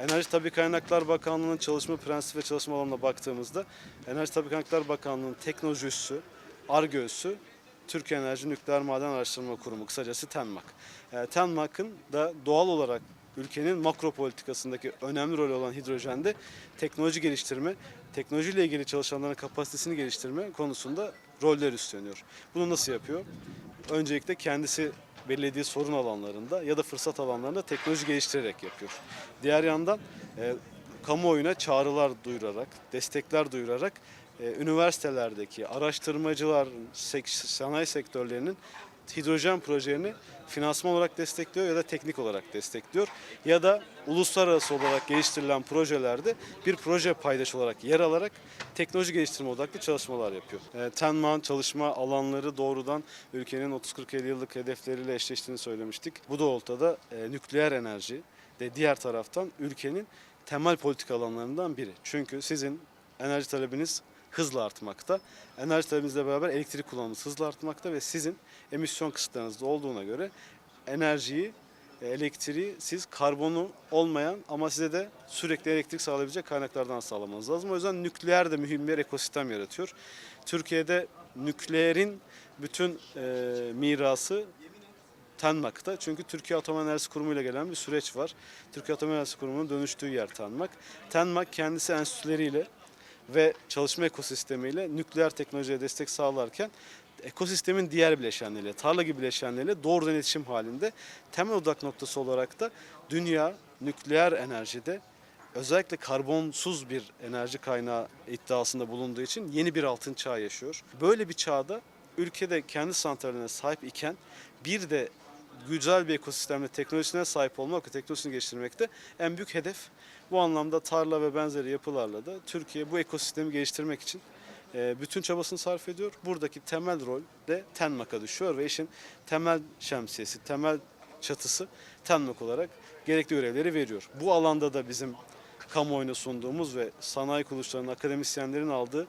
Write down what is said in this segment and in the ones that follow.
Enerji Tabi Kaynaklar Bakanlığı'nın çalışma prensibi ve çalışma alanına baktığımızda Enerji Tabi Kaynaklar Bakanlığı'nın teknoloji üssü, ARGE üssü Türkiye Enerji Nükleer Maden Araştırma Kurumu kısacası TENMAK. E, TENMAK'ın da doğal olarak ülkenin makro politikasındaki önemli rolü olan hidrojende teknoloji geliştirme, teknolojiyle ilgili çalışanların kapasitesini geliştirme konusunda roller üstleniyor. Bunu nasıl yapıyor? Öncelikle kendisi belirlediği sorun alanlarında ya da fırsat alanlarında teknoloji geliştirerek yapıyor. Diğer yandan e, kamuoyuna çağrılar duyurarak, destekler duyurarak e, üniversitelerdeki araştırmacılar, sanayi sektörlerinin hidrojen projelerini finansman olarak destekliyor ya da teknik olarak destekliyor. Ya da uluslararası olarak geliştirilen projelerde bir proje paydaşı olarak yer alarak teknoloji geliştirme odaklı çalışmalar yapıyor. E, Tenman çalışma alanları doğrudan ülkenin 30-40-50 yıllık hedefleriyle eşleştiğini söylemiştik. Bu doğrultuda e, nükleer enerji de diğer taraftan ülkenin temel politika alanlarından biri. Çünkü sizin enerji talebiniz hızla artmakta. Enerji talebinizle beraber elektrik kullanımınız hızla artmakta ve sizin emisyon kısıtlarınız da olduğuna göre enerjiyi, e, elektriği siz karbonu olmayan ama size de sürekli elektrik sağlayabilecek kaynaklardan sağlamanız lazım. O yüzden nükleer de mühim bir ekosistem yaratıyor. Türkiye'de nükleerin bütün e, mirası TENMAK'ta. Çünkü Türkiye Atom Enerjisi Kurumu ile gelen bir süreç var. Türkiye Atom Enerjisi Kurumu'nun dönüştüğü yer TENMAK. TENMAK kendisi enstitüleriyle ve çalışma ekosistemiyle nükleer teknolojiye destek sağlarken ekosistemin diğer bileşenleriyle, tarla gibi bileşenleriyle doğrudan iletişim halinde temel odak noktası olarak da dünya nükleer enerjide özellikle karbonsuz bir enerji kaynağı iddiasında bulunduğu için yeni bir altın çağ yaşıyor. Böyle bir çağda ülkede kendi santraline sahip iken bir de güzel bir ekosistemde teknolojisine sahip olmak ve teknolojisini geliştirmekte en büyük hedef. Bu anlamda tarla ve benzeri yapılarla da Türkiye bu ekosistemi geliştirmek için e, bütün çabasını sarf ediyor. Buradaki temel rol de TENMAK'a düşüyor ve işin temel şemsiyesi, temel çatısı TENMAK olarak gerekli görevleri veriyor. Bu alanda da bizim kamuoyuna sunduğumuz ve sanayi kuruluşlarının, akademisyenlerin aldığı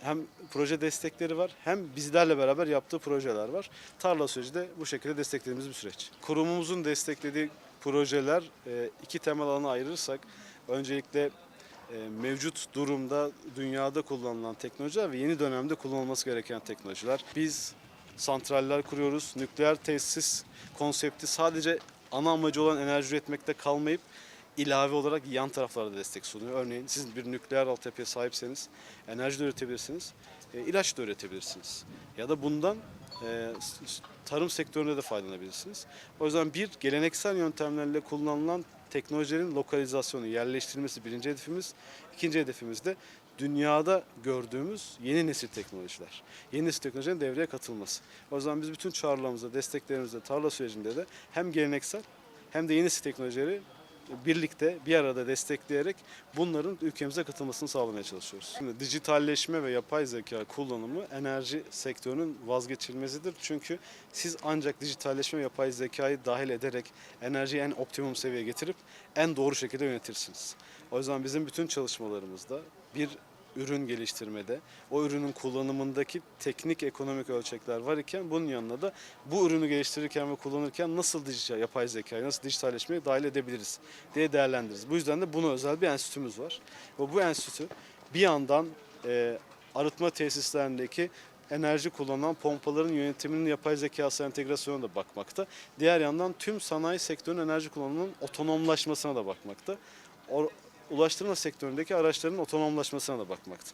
hem proje destekleri var hem bizlerle beraber yaptığı projeler var. Tarla süreci de bu şekilde desteklediğimiz bir süreç. Kurumumuzun desteklediği projeler e, iki temel alana ayırırsak öncelikle e, mevcut durumda dünyada kullanılan teknolojiler ve yeni dönemde kullanılması gereken teknolojiler. Biz santraller kuruyoruz. Nükleer tesis konsepti sadece ana amacı olan enerji üretmekte kalmayıp ilave olarak yan taraflarda destek sunuyor. Örneğin siz bir nükleer altyapıya sahipseniz enerji de üretebilirsiniz, e, ilaç da üretebilirsiniz. Ya da bundan e, tarım sektöründe de faydalanabilirsiniz. O yüzden bir geleneksel yöntemlerle kullanılan teknolojilerin lokalizasyonu, yerleştirilmesi birinci hedefimiz. İkinci hedefimiz de dünyada gördüğümüz yeni nesil teknolojiler. Yeni nesil teknolojilerin devreye katılması. O yüzden biz bütün çağrılarımızda, desteklerimizde, tarla sürecinde de hem geleneksel hem de yeni nesil teknolojileri birlikte bir arada destekleyerek bunların ülkemize katılmasını sağlamaya çalışıyoruz. Şimdi dijitalleşme ve yapay zeka kullanımı enerji sektörünün vazgeçilmezidir. Çünkü siz ancak dijitalleşme ve yapay zekayı dahil ederek enerjiyi en optimum seviyeye getirip en doğru şekilde yönetirsiniz. O yüzden bizim bütün çalışmalarımızda bir ürün geliştirmede, o ürünün kullanımındaki teknik ekonomik ölçekler var iken bunun yanına da bu ürünü geliştirirken ve kullanırken nasıl dijital, yapay zekayı, nasıl dijitalleşmeyi dahil edebiliriz diye değerlendiririz. Bu yüzden de buna özel bir enstitümüz var. Ve bu enstitü bir yandan e, arıtma tesislerindeki enerji kullanan pompaların yönetiminin yapay zekası entegrasyonuna da bakmakta. Diğer yandan tüm sanayi sektörünün enerji kullanımının otonomlaşmasına da bakmakta. Ulaştırma sektöründeki araçların otonomlaşmasına da bakmakta.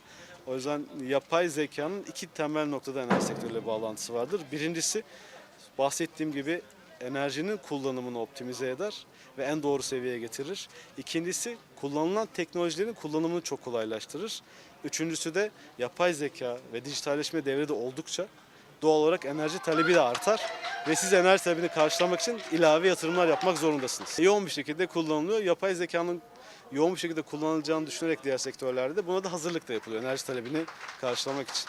O yüzden yapay zekanın iki temel noktada enerji sektörüyle bağlantısı vardır. Birincisi bahsettiğim gibi enerjinin kullanımını optimize eder ve en doğru seviyeye getirir. İkincisi kullanılan teknolojilerin kullanımını çok kolaylaştırır. Üçüncüsü de yapay zeka ve dijitalleşme devrede oldukça doğal olarak enerji talebi de artar ve siz enerji talebini karşılamak için ilave yatırımlar yapmak zorundasınız. Yoğun bir şekilde kullanılıyor. Yapay zekanın yoğun bir şekilde kullanılacağını düşünerek diğer sektörlerde buna da hazırlık da yapılıyor enerji talebini karşılamak için.